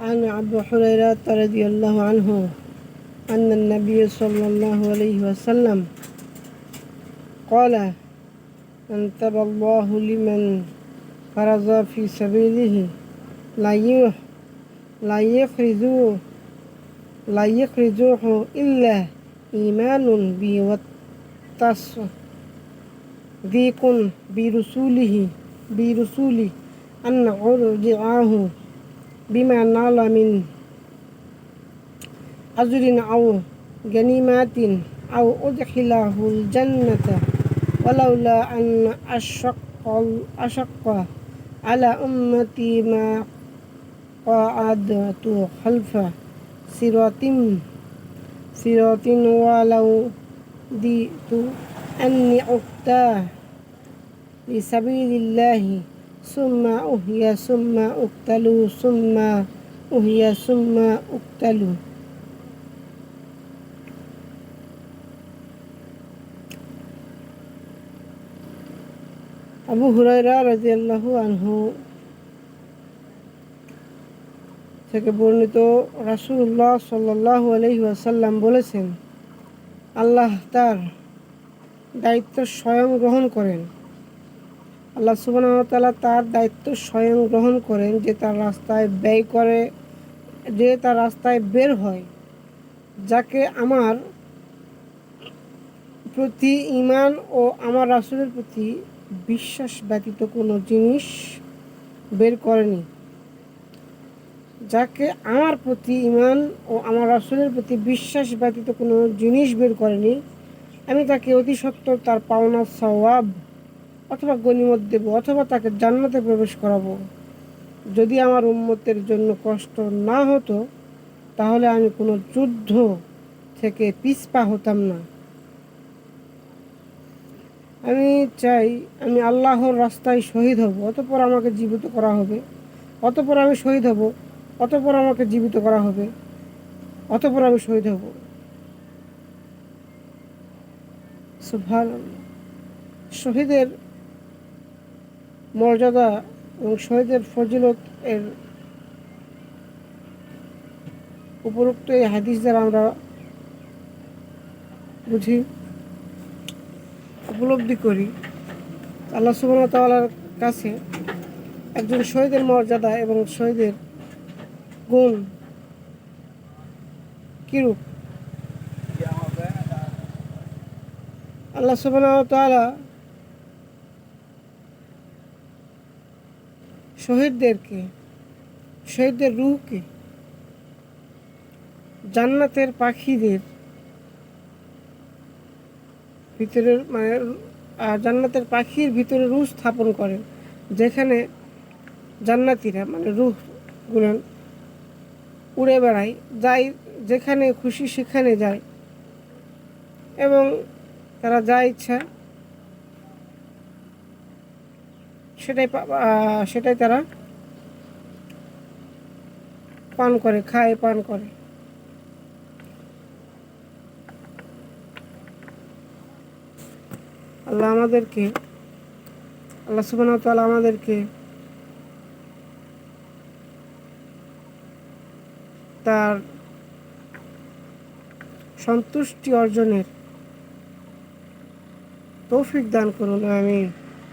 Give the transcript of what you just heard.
عن أبي هريرة رضي الله عنه أن النبي صلى الله عليه وسلم قال انتبى الله لمن فرض في سبيله لا لا يخرجوه لا يخرجوه إلا إيمان بي وتصديق برسوله برسوله أن أرجعه بما نال من أجر أو غنيمات أو أدخله الجنة. ولولا أن أشق أشق على أمتي ما قعدت خلف صراط صراط ولو ديت أني أقتى لسبيل الله. সুম্মা উহিয়া সুম্মা উক্তালু সুম্মা উহিয়া সুম্মা উক্তালু আবু হুরাইরা রাজিয়াল্লাহু আনহু থেকে বর্ণিত রাসুল্লাহ সাল্লাহ আলহিহাসাল্লাম বলেছেন, আল্লাহ তার দায়িত্ব স্বয়ং গ্রহণ করেন। আল্লাহ সুবাহতালা তার দায়িত্ব স্বয়ং গ্রহণ করেন যে তার রাস্তায় ব্যয় করে, যে তার রাস্তায় বের হয়, যাকে আমার প্রতি ইমান ও আমার রাসুলের প্রতি বিশ্বাস ব্যতীত কোনো জিনিস বের করেনি, যাকে আমার প্রতি ইমান ও আমার রাসুলের প্রতি বিশ্বাস ব্যতীত কোনো জিনিস বের করেনি, আমি তাকে অতি সত্তর তার পাওনা সওয়াব অথবা গণিমত দেব, অথবা তাকে জান্নাতে প্রবেশ করাবো। যদি আমার উন্মতের জন্য কষ্ট না হতো, তাহলে আমি কোনো যুদ্ধ থেকে পিছপা হতাম না। আমি চাই আমি আল্লাহর রাস্তায় শহীদ হব, অতপর আমাকে জীবিত করা হবে। অতপর আমি শহীদ হব, অতপর আমাকে জীবিত করা হবে। অতপর আমি শহীদ হব। শহীদের মর্যাদা এবং শহীদের ফজিলত এর উপরোক্ত এই হাদিস দ্বারা আমরা বুঝি, উপলব্ধি করি। আল্লাহ সুবাহ তাল্লার কাছে একজন শহীদের মর্যাদা এবং শহীদের গুণ কিরূপ? আল্লাহ সুবাহ শহীদদেরকে, শহীদদের রুহকে, জান্নাতের পাখিদের ভিতরের মানে জান্নাতের পাখির ভিতরে রুহ স্থাপন করেন, যেখানে জান্নাতিরা মানে রুহগুলো উড়ে বেড়ায় যাই যেখানে খুশি সেখানে যায় এবং তারা যা ইচ্ছা সেটাই সেটাই তারা পান করে, খায়, পান করে। আল্লাহ আমাদেরকে, আল্লাহ তালা আমাদেরকে তার সন্তুষ্টি অর্জনের তৌফিক দান করুন আমি